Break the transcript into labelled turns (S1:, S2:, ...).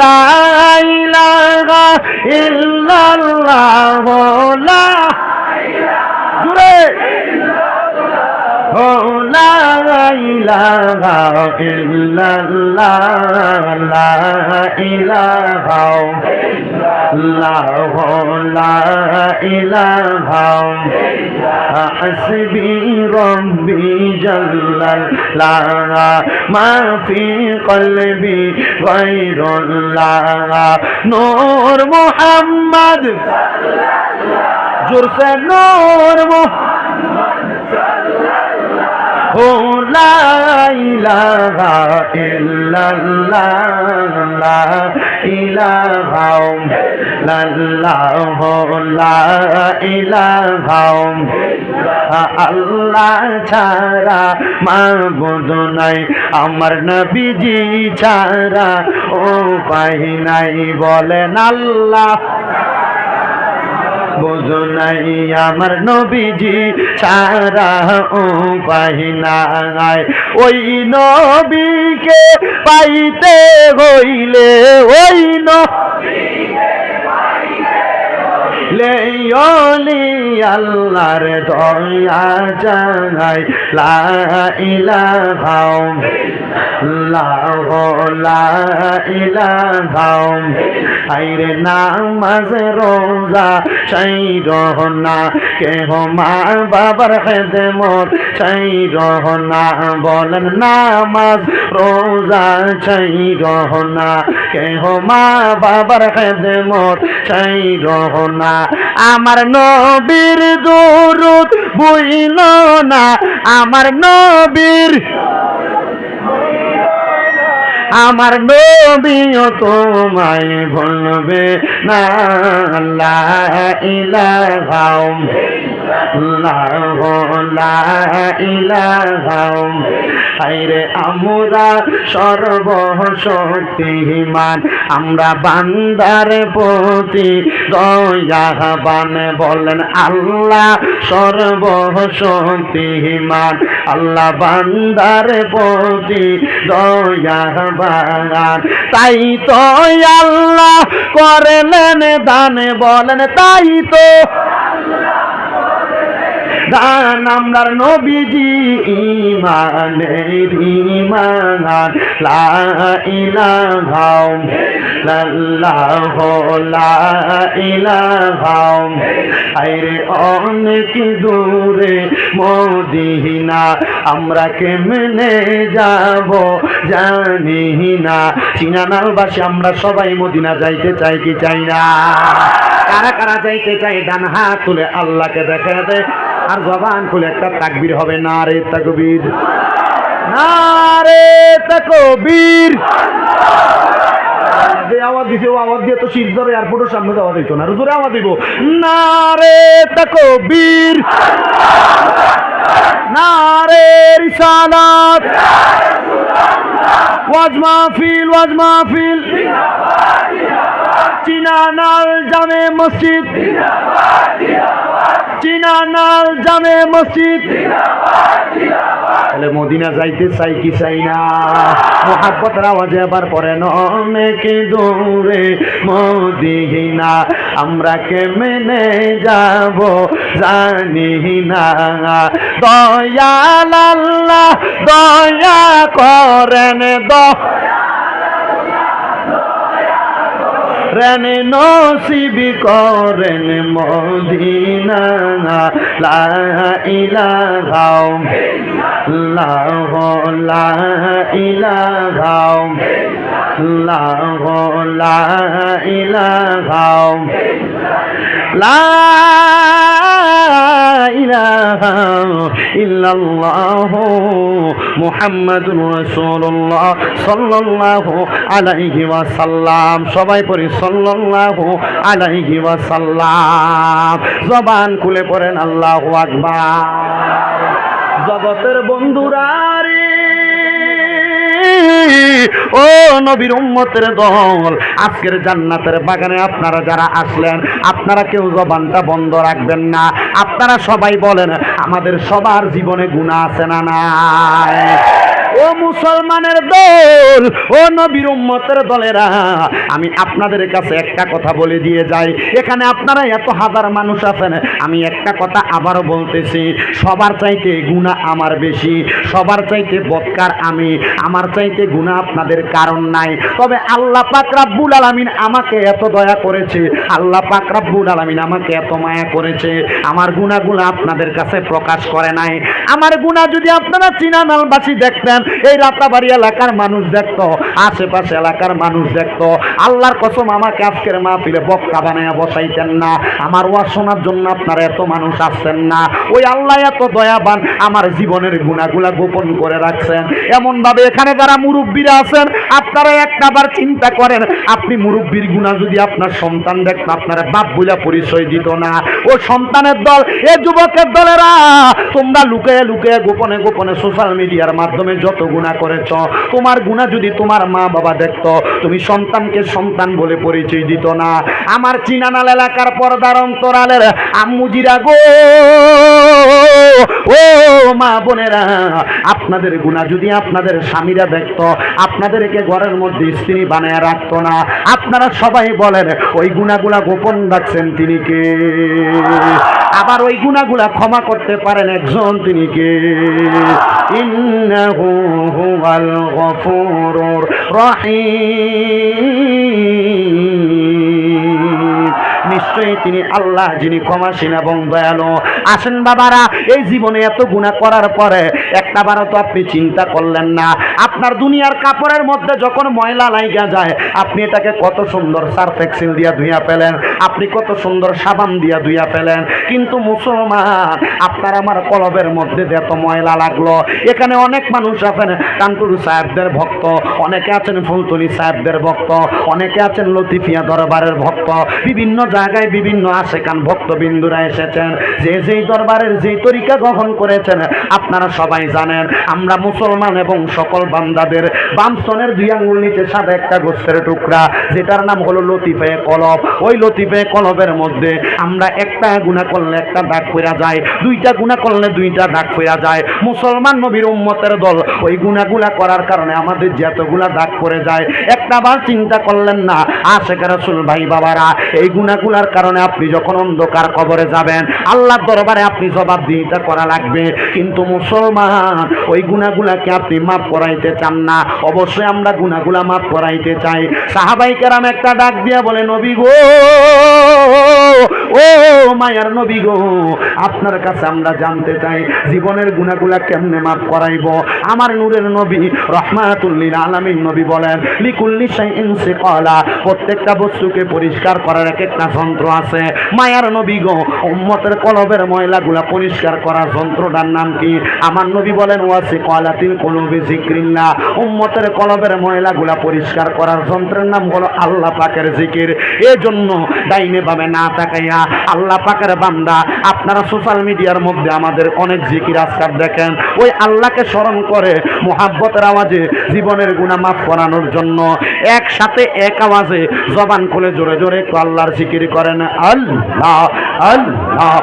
S1: লা ইলাহা ইল্লাল্লাহ লা জুড়ে ও লা ইলাহা ইল্লাল্লাহ লা ইলাহা ইল্লাল্লাহ লা ইলাহা حسبي ربي جل الله ما في قلبي غير الله نور محمد جرس نور محمد আল্লাহ ছাড়া মাবুদ নাই আমার নবীজি ছাড়া ও পাই নাই বলেন আল্লাহ। বোঝো নাই আমার নবীজি সারা ও নাই। ওই নবীকে পাইতে হইলে ওই নবী আল্লাহর দয়া চাই লা ইলাহা লাহ লা ইলাহা আইরে নামাজ রোজা সেই রহনা কেহ মা বাবার খেদমত সেই রহনা বলেন নামাজ রোজা সেই রহনা কেহ মা বাবার খেদমত সেই রহনা আমার নবীর দরুদ বুইল না আমার নবীর আমার নবীও তোমায় ভুলবে না। লা ইলাহা হাইরে আমরা সর্বশক্তিমান, আমরা বান্দার প্রতি দয়াবান। বলেন আল্লাহ সর্বশক্তিমান, আল্লাহ বান্দার প্রতি দয়াবান। তাই তো আল্লাহ করলেন দানে বলেন তাই তো দান আমরার নবীজি ইমানের ইমান লা ইলাহা লাল্লাহ লা ইলাহা আইরে অনেক দূরে মদিনা, আমরা কেমনে যাব জানি না। সিনানালবাসী আমরা সবাই মদিনা যাইতে চাই কি চাই না? কারা কারা যাইতে চাই ডান হাত তুলে আল্লাহকে দেখা দেয় আর জবান খুলে একটা তাকবীর হবে না রে তাকবির। না রে তাকবীর। যে আওয়াজ দিছে, ও আওয়াজ দিয়ে তো শিলচর এয়ারপোর্টের সামনে যাওয়া দিত না জোরে আওয়াজ দিব। না রে তাকবীর। না রে রিসালাত। ওয়াজ মাহফিল ওয়াজ মাহফিল। চিনানাল জামে মসজিদ। চিনানাল জামে মসজিদ। তাহলে মদিনা যাইতে চাই কি চাই না? মোহাব্বতের আওয়াজে আবার পরে অনেক দূরে মদিনা। আমরা কেমনে যাব জানি না। দয়াল আল্লাহ, দয়া করেন দয়া রেন নসিবি করেন মদিনা। লা লাহ লা লাহ লা ইলাহা লা ইলাহা رسول الله صلى الله عليه وسلم সবাই পড়ি সাল্লাল্লাহু আলাইহি ওয়াসাল্লাম। জবান খুলে পড়েন আল্লাহু আকবার। জগতের বন্ধুরা রে। ও নবীর উম্মতের দল, আজকের জান্নাতের বাগানে আপনারা যারা আসলেন, আপনারা কেউ জবানটা বন্ধ রাখবেন না। আপনারা সবাই বলেন, আমাদের সবার জীবনে গুণা আছে না নাই? ও মুসলমানের দল, ও নবীর উম্মতের দলেরা, আমি আপনাদের কাছে একটা কথা বলে দিয়ে যাই। এখানে আপনারা এত হাজার মানুষ আছেন, আমি একটা কথা আবারও বলতেছি, সবার চাইতে গুণা আমার বেশি, সবার চাইতে বৎকার আমি, আমার চাইতে গুণা আপনাদের কারণ নাই। তবে আল্লাহ পাক রাব্বুল আলামিন আমাকে এত দয়া করেছে, আল্লাহ পাক রাব্বুল আলামিন আমাকে এত মায়া করেছে, আমার গুণাগুলো আপনাদের কাছে প্রকাশ করে নাই। আমার গুণা যদি আপনারা চিনানালবাসী দেখতেন এই রাতাবাড়ি এলাকার মানুষ দেখতো, আশেপাশে এলাকার মানুষ দেখতো। আল্লাহর কসম, আমাকে আজকের মাহফিলে বক্কা বানায় বসাইতেন না। আমার ওয়াজ শোনার জন্য আপনারা এত মানুষ আসছেন না। ওই আল্লাহ এত দয়াবান, আমার জীবনের গুণাগুলা গোপন করে রাখছেন। এমন ভাবে এখানে যারা মুরব্বীরা আছেন, আপনারা একটা বার চিন্তা করেন, আপনি মুরব্বীর গুণা যদি আপনার সন্তান দেখতো, আপনার বাপ বলে পরিচয় দিত না। ও সন্তানের দল, এ যুবকের দলেরা, তোমরা লুকিয়ে লুকিয়ে গোপনে গোপনে সোশ্যাল মিডিয়ার মাধ্যমে যত গুণা করেছ? তোমার গুণা যদি তোমার মা বাবা দেখতো, তুমি সন্তানকে সন্তান বলে পরিচয় দিত না। আমার চিনানাল এলাকার পর্দার অন্তরালের আম্মুজিরা গো, ও মা বোনেরা, আপনাদের গুণা যদি আপনাদের স্বামীরা দেখতো, আপনাদেরকে ঘরের মধ্যে স্ত্রী বানায় রাখতো না। আপনারা সবাই বলেন, ওই গুণাগুলা গোপন রাখছেন তিনি কে? আবার ওই গুণাগুলা ক্ষমা করতে পারেন একজন তিনি কে? ইন্নাহু হুয়াল গফুরুর রহিম। নিশ্চয়ই তিনি আল্লাহ যিনি ক্ষমাসীন এবং দয়ালু। আসেন বাবারা, এই জীবনে এত গুণা করার পরে একটা বারও তো আপনি চিন্তা করলেন না। আপনার দুনিয়ার কাপড়ের মধ্যে যখন ময়লা লাইগা যায়, আপনি এটাকে কত সুন্দর সার্ফ এক্সেল দিয়া ধুইয়া পেলেন আপনি কত সুন্দর সাবান দিয়া ধুইয়া পেলেন কিন্তু মুসলমান, আপনার আমার কলবের মধ্যে এত ময়লা লাগল, এখানে অনেক মানুষ আছেন, কান্টুর সাহেবদের ভক্ত, অনেকে আছেন ফুলতলি সাহেবদের ভক্ত, অনেকে আছেন লতিফিয়া দরবারের ভক্ত, বিভিন্ন জায়গায় বিভিন্ন আশেকান ভক্তবিন্দুরা এসেছেন। যে যেই দরবারের যেই তরিকা গ্রহণ করেছেন, আপনারা সবাই জানেন, আমরা মুসলমান এবং সকল বান্দাদের বামস্তনের দুই আঙ্গুল নিচে সাদা একটা গোস্তের টুকরা, যেটার নাম হলো লতিফে কলব। ওই লতিফে কলবের মধ্যে আমরা একটা গুণা করলে একটা দাগ পড়া যায়, দুইটা গুণা করলে দুইটা দাগ পড়া যায়। মুসলমান নবীর উম্মতের দল ওই গুণাগুলা করার কারণে আমাদের যতগুলা দাগ পড়ে যায়, একটা বার চিন্তা করলেন না, আশেখ রসুল ভাই বাবারা, এই গুণাগুলার কারণে আপনি যখন অন্ধকার কবরে যাবেন আল্লাহ দরবারে আপনি জবাবদিহিতা করা লাগবে। কিন্তু মুসলমান, ওই গুণাগুলাকে আপনি মাফ করাইতে চান না। অবশ্যই আমরা গুণাগুলা মাফ করাইতে চাই। সাহাবাই একটা ডাক দিয়া বলে, নবী গো ও মায়ার নবী গো, আপনার কাছে আমরা জানতে চাই, জীবনের গুণাগুলা কেমনে মাফ করাইব? আমার নূরের নবী রহমাতুল্লিল আলামিন নবী বলেন, লিকুল্লি শাইইন সিকালা, প্রত্যেকটা বস্তুকে পরিষ্কার করার এক একটা যন্ত্র আছে। মায়ার নবী গো, উম্মতের কলবের ময়লাগুলা পরিষ্কার করার যন্ত্রটার নাম কি? আমার নবী বলেন ও ওয়াসি কলাতিল কলবে জিক্রিল্লাহ উম্মতের কলবের ময়লাগুলা পরিষ্কার করার যন্ত্রের নাম হলো আল্লাহ পাকের জিকির। এজন্য ডাইনে বামে না তাকাইয়া আল্লাহ পাকের বান্দা। আপনারা সোশ্যাল মিডিয়ার মধ্যে আমাদের অনেক জিকির আজকার দেখেন। ওই আল্লাহকে স্মরণ করে মোহাব্বতের আওয়াজে জীবনের গুণা মাফ করানোর জন্য একসাথে এক আওয়াজে জবান খুলে জোরে জোরে একটু আল্লাহর জিকির করেন, আল্লাহ আল্লাহ।